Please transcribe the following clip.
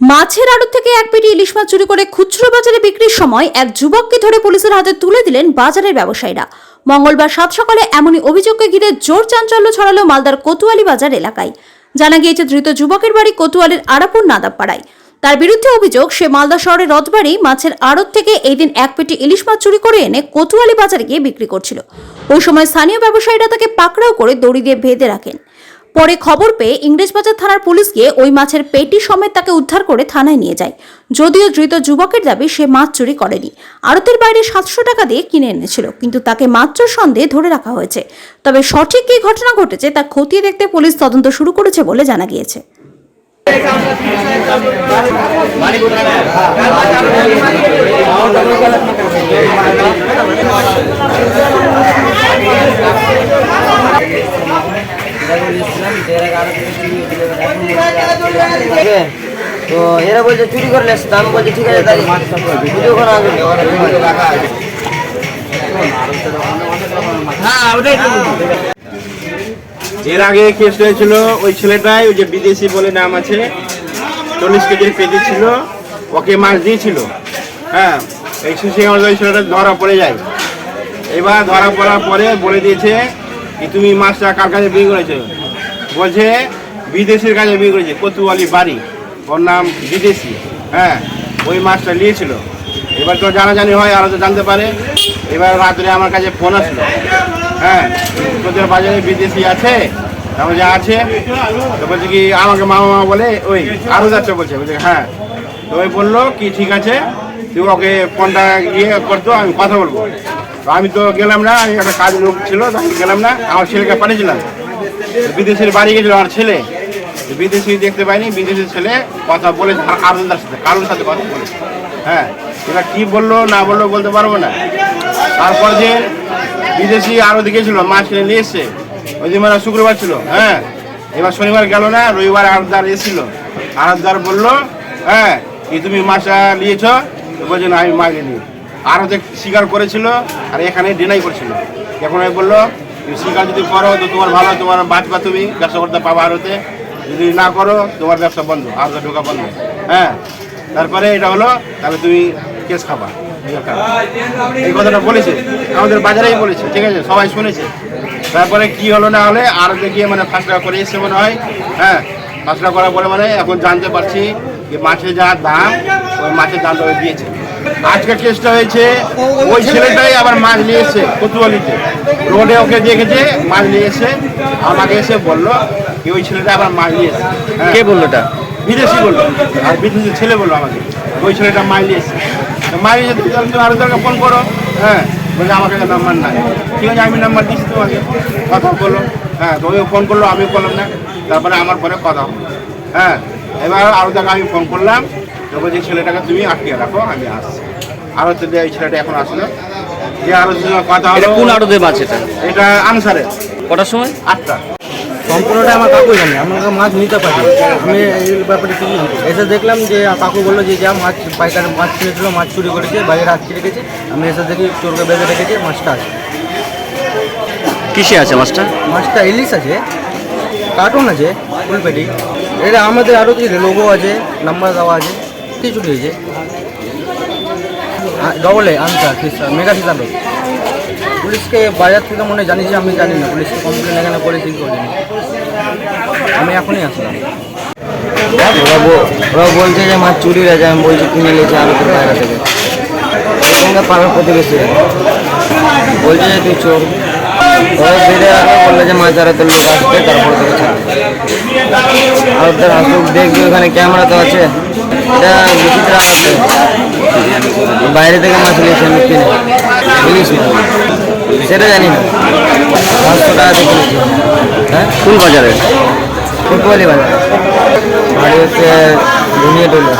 মাছের আড়ত থেকে এক পেটি ইলিশ মাছ চুরি করে খুচরো বাজারে বিক্রির সময় এক যুবককে ধরে পুলিশের হাতে তুলে দিলেন বাজারের ব্যবসায়ীরা। মঙ্গলবার সাত সকালে এমনই অভিযোগকে ঘিরে জোর চাঞ্চল্য ছড়ালো মালদার কোতোয়ালি বাজার এলাকায়। জানা গিয়েছে, ধৃত যুবকের বাড়ি কোতোয়ালির আরাপুর নাদাবপাড়ায়। তার বিরুদ্ধে অভিযোগ, সে মালদা শহরের রথবাড়ি মাছের আড়ত থেকে এই দিন এক পেটি ইলিশ মাছ চুরি করে এনে কোতোয়ালি বাজারে গিয়ে বিক্রি করছিল। ওই সময় স্থানীয় ব্যবসায়ীরা তাকে পাকড়াও করে দড়ি দিয়ে বেঁধে রাখেন। পরে খবর পেয়ে ইংরেজবাজার থানার পুলিশ গিয়ে ওই মাছের পেটি সমেত তাকে উদ্ধার করে থানায় নিয়ে যায়। যদিও ধৃত যুবকের দাবি সে মাছ চুরি করেনি। আড়তের বাইরে সাতশো টাকা দিয়ে কিনে এনেছিল, কিন্তু তাকে মাত্র সন্দেহে ধরে রাখা হয়েছে। তবে সঠিক কী ঘটনা ঘটেছে তা খতিয়ে দেখতে পুলিশ তদন্ত শুরু করেছে বলে জানা গিয়েছে। আছে? তো এরা বলছে, চুরি করলে এসছে। আমি বলছি, ঠিক আছে তাই পুজো করা এর আগে কেস হয়েছিল ওই ছেলেটাই, ওই যে বিদেশি বলে নাম আছে, চল্লিশ কেজির পেটি ছিল, ওকে মাছ দিয়েছিল। হ্যাঁ এই সুশি ওই ছেলেটা ধরা পড়ে যায়। এবার ধরা পড়ার পরে বলে দিয়েছে কি, তুমি মাছটা কার কাছে বিয়ে করেছ? বলছে বিদেশির কাছে বিয়ে করেছে, কতুয়ালি বাড়ি। ওর নাম বিদেশি হ্যাঁ ওই মাছটা নিয়েছিল। এবার তো জানাজানি হয়, আরও তো জানতে পারে। এবার রাত্রে আমার কাছে ফোন আসলো হ্যাঁ তোদের বাজারে বিদেশি আছে, তারপর যে আছে, তো বলছে কি, আমাকে মামা মামা বলে, ওই আরও যাচ্ছে বলছে বলছে হ্যাঁ। তো ওই বলল কি, ঠিক আছে, তুই ওকে ফোনটা ইয়ে করতো আমি কথা বলব। তো আমি তো গেলাম না, আমি একটা কাজ লোক ছিল, তো আমি গেলাম না, আমার ছেলেকে পাঠিয়েছিলাম। বিদেশের বাড়ি গেছিল আমার ছেলে। বিদেশি দেখতে পাইনি, বিদেশি ছেলে কথা বলে আরদার সাথে, কারোর সাথে কথা বলে হ্যাঁ এবার কি বলল, না বলল বলতে পারব না। তারপর যে বিদেশি আরও দিকেছিল মাছ কিনে নিয়ে এসছে, ওই দিন মানে শুক্রবার ছিল হ্যাঁ। এবার শনিবার গেল না, রবিবার আরদার এসেছিল। আরদার বলল হ্যাঁ কি তুমি মাছটা নিয়েছ? বলছে, না, আমি মাছ নিই আরও যে স্বীকার করেছিল, আর এখানে ডিনাই করছিল। এখন বলল স্বীকার যদি করো, তো তোমার ভালো তোমার বাঁচবা তুমি, ব্যবসা করতে পাবা আরতে যদি না করো, তোমার ব্যবসা বন্ধ আরতে ঢোকা বন্ধ। হ্যাঁ? তারপরে এটা হলো, তাহলে তুমি কেস খাবা। এই কথাটা বলেছে। আমাদের বাজারেই বলেছে, ঠিক আছে? সবাই শুনেছে। তারপরে কি হলো না হলে, আর দেখিয়ে মানে ফাঁসটা করে এসছে মনে হয়। হ্যাঁ? ফাঁসটা করার পরে মানে এখন জানতে পারছি যে মাছের যা দাম, ওই মাছের দামটা ওই দিয়েছে। আজকে কেসটা হয়েছে, ওই ছেলেটাই আবার মাছ নিয়ে এসছে কতুয়ালিতে। রোডে ওকে দেখেছে, মাছ নিয়ে এসে আমাকে এসে বলল ওই ছেলেটা আবার নিয়ে হ্যাঁ। কে বলল এটা বিদেশি বলল। আর বিদেশি ছেলে বলল আমাকে। ওই ছেলেটা মাইলি যদি তুমি আরও দরকার ফোন করো। হ্যাঁ। আমার কাছে নাম্বার নাই। ঠিক আছে আমি নাম্বার দিচ্ছি তোমাকে। কথা বলো হ্যাঁ তো ফোন করল আমি করলাম না। তারপরে আমার পরে কথা হলো। হ্যাঁ এবার আরও জায়গায় আমি ফোন করলাম। তো যে ছেলেটাকে তুমি আটকে রাখো আমি আসছি। আরও তো এই ছেলেটা এখন আসলো যে আরও কথা হলো কোন আড়তে মাছ এটা? এটা আনসারে কটার সময়? আটটা। সম্পূর্ণটা আমার কাকু জানে আমাকে মাছ নিতে পারি। আমি এই ব্যাপারে কিছু এসে দেখলাম যে কাকু বলল যে যা মাছ পাইকার মাছ কিনেছিল মাছ চুরি করেছে বাইরে আটকে রেখেছে আমি এসে দেখি চোরকে বেঁধে রেখেছে মাছটা আছে। কিসে আছে মাছটা? মাছটা ইলিশ আছে কার্টুন আছে ফুলপেটি এটা আমাদের আরও কিছু লোগো আছে নাম্বার দেওয়া আছে কিছু হয়েছে ডবল এ আনসার মেগা সিদ্ধান্ত পুলিশকে বাজার থেকে মনে জানিয়েছি, আমি জানি না। পুলিশকে কমপ্লেন এখানে করেছি কি করিনি। আমি এখনই আসলাম। ওরা বলছে যে মাছ চুরি যায় আমি বলছি কিনে নিয়েছি নিয়েছে আলোকের বাইরে থেকে সঙ্গে পাড়ার প্রতিবেশী। বলছে যে তুই চোর। ওরা রাখে বলল যে মাছ আড়াতে লোক আসবে তারপর তোকে ছাড়বে আর ওদের দেখবি ওখানে ক্যামেরা তো আছে। এটা বিচিত্র আছে। বাইরে থেকে মাছ নিয়েছে আমি কিনে। ইলিশ সেটা জানি না। পাঁচশো টাকা দিয়ে কিনেছি। হ্যাঁ? ফুল বাজারে ফুটবলি বাজার। বাড়ি হচ্ছে ঘুমিয়ে টুলো।